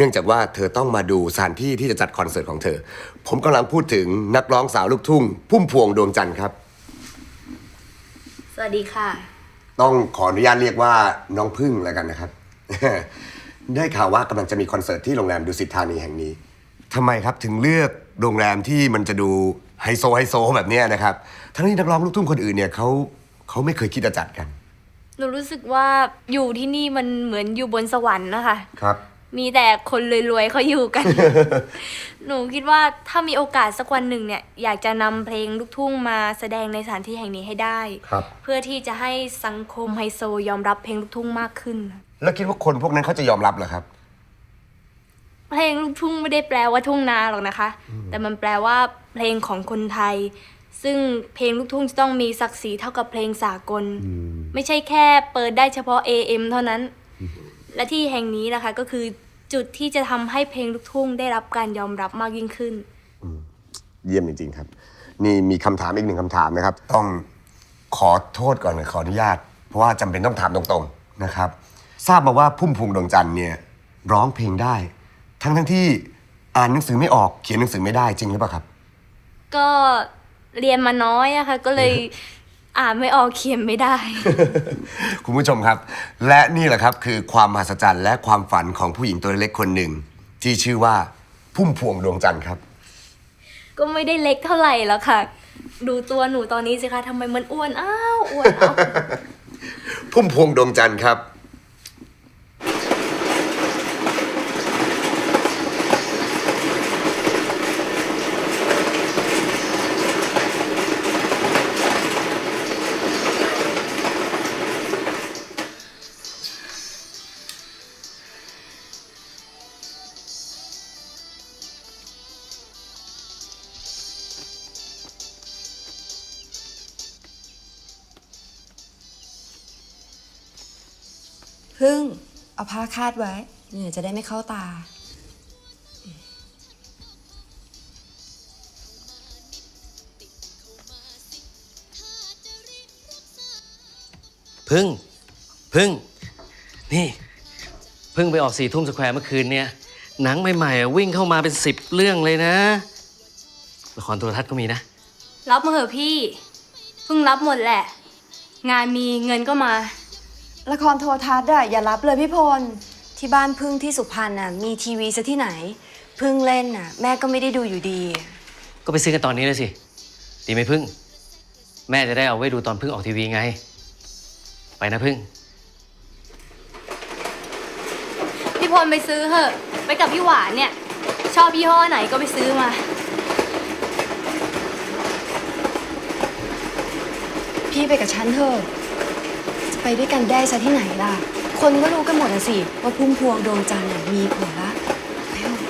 เนื่องจากว่าเธอต้องมาดูสถานที่ที่จะจัดคอนเสิร์ตของเธอ ผมกำลังพูดถึงนักร้องสาวลูกทุ่ง พุ่มพวงดวงจันทร์ครับ สวัสดีค่ะ ต้องขออนุญาตเรียกว่าน้องพึ่งแล้วกันนะครับ ได้ข่าวว่ากำลังจะมีคอนเสิร์ตที่โรงแรมดุสิตธานีแห่งนี้ทำไมครับถึงเลือกโรงแรมที่มันจะดูไฮโซไฮโซแบบเนี้ยนะครับ ทั้งที่นักร้องลูกทุ่งคนอื่นเนี่ยเขาเขาไม่เคยคิดจะจัดกัน หนูรู้สึกว่าอยู่ที่นี่มันเหมือนอยู่บนสวรรค์นะคะ ครับ มีแต่คนรวยๆเขาอยู่กัน หนูคิดว่าถ้ามีโอกาสสักวันหนึ่งเนี่ย อยากจะนำเพลงลูกทุ่งมาแสดงในสถานที่แห่งนี้ให้ได้ ครับ เพื่อที่จะให้สังคมไฮโซยอมรับเพลงลูกทุ่งมากขึ้น แล้วคิดว่าคนพวกนั้นเขาจะยอมรับเหรอครับ เพลงลูกทุ่งไม่ได้แปลว่าทุ่งนาหรอกนะคะ แต่มันแปลว่าเพลงของคนไทย ซึ่งเพลงลูกทุ่งจะต้องมีศักดิ์ศรีเท่ากับเพลงสากล ไม่ใช่แค่เปิดได้เฉพาะ AM เท่านั้น และที่แห่งนี้นะคะก็คือ จุดที่จะทำให้เพลงลูกทุ่งได้รับการยอมรับมากยิ่งขึ้น เยี่ยมจริง ๆ ครับ นี่มีคำถามอีกหนึ่งคำถามนะครับ ต้องขอโทษก่อนนะขออนุญาต เพราะว่าจำเป็นต้องถามตรงๆนะครับ ทราบมาว่าพุ่มพวงดวงจันทร์เนี่ยร้องเพลงได้ ทั้งทั้งๆที่อ่านหนังสือไม่ออกเขียนหนังสือไม่ได้จริงหรือเปล่าครับ ก็เรียนมาน้อยอะค่ะก็เลย อ่านไม่ออกเขียนไม่ได้ คุณผู้ชมครับ และนี่แหละครับคือความมหัศจรรย์และความฝันของผู้หญิงตัวเล็กคนหนึ่ง ที่ชื่อว่าพุ่มพวงดวงจันทร์ครับ ก็ไม่ได้เล็กเท่าไหร่แล้วค่ะ ดูตัวหนูตอนนี้สิคะทำไมมันอ้วนอ้าวอ้วนอ้าว พุ่มพวงดวงจันทร์ครับ พึ่งเอาผ้าคาดไว้เหงื่อจะได้ไม่เข้าตา พึ่ง พึ่ง นี่ พึ่งไปออกสี่ทุ่มสแควร์เมื่อคืนเนี่ย หนังใหม่ๆอะวิ่งเข้ามาเป็นสิบเรื่องเลยนะ ละครโทรทัศน์ก็มีนะ รับมาเหอะพี่ เพิ่งรับหมดแหละ งานมีเงินก็มา ละครโทรทัศน์อะอย่ารับเลยพี่พล ที่บ้านพึ่งที่สุพรรณอะมีทีวีซะที่ไหน พึ่งเล่นอะแม่ก็ไม่ได้ดูอยู่ดี ก็ไปซื้อกันตอนนี้เลยสิ ดีไหมพึ่ง แม่จะได้เอาไว้ดูตอนพึ่งออกทีวีไง ไปนะพึ่ง พี่พลไปซื้อเหอะ ไปกับพี่หวานเนี่ย ชอบยี่ห้อไหนก็ไปซื้อมา พี่ไปกับฉันเถอะจะ ไปด้วยกันได้ซะที่ไหนล่ะ คนก็รู้กันหมดอะสิ ว่าพุ่มพวงดวงจันทร์น่มีผัวละไปเถอะ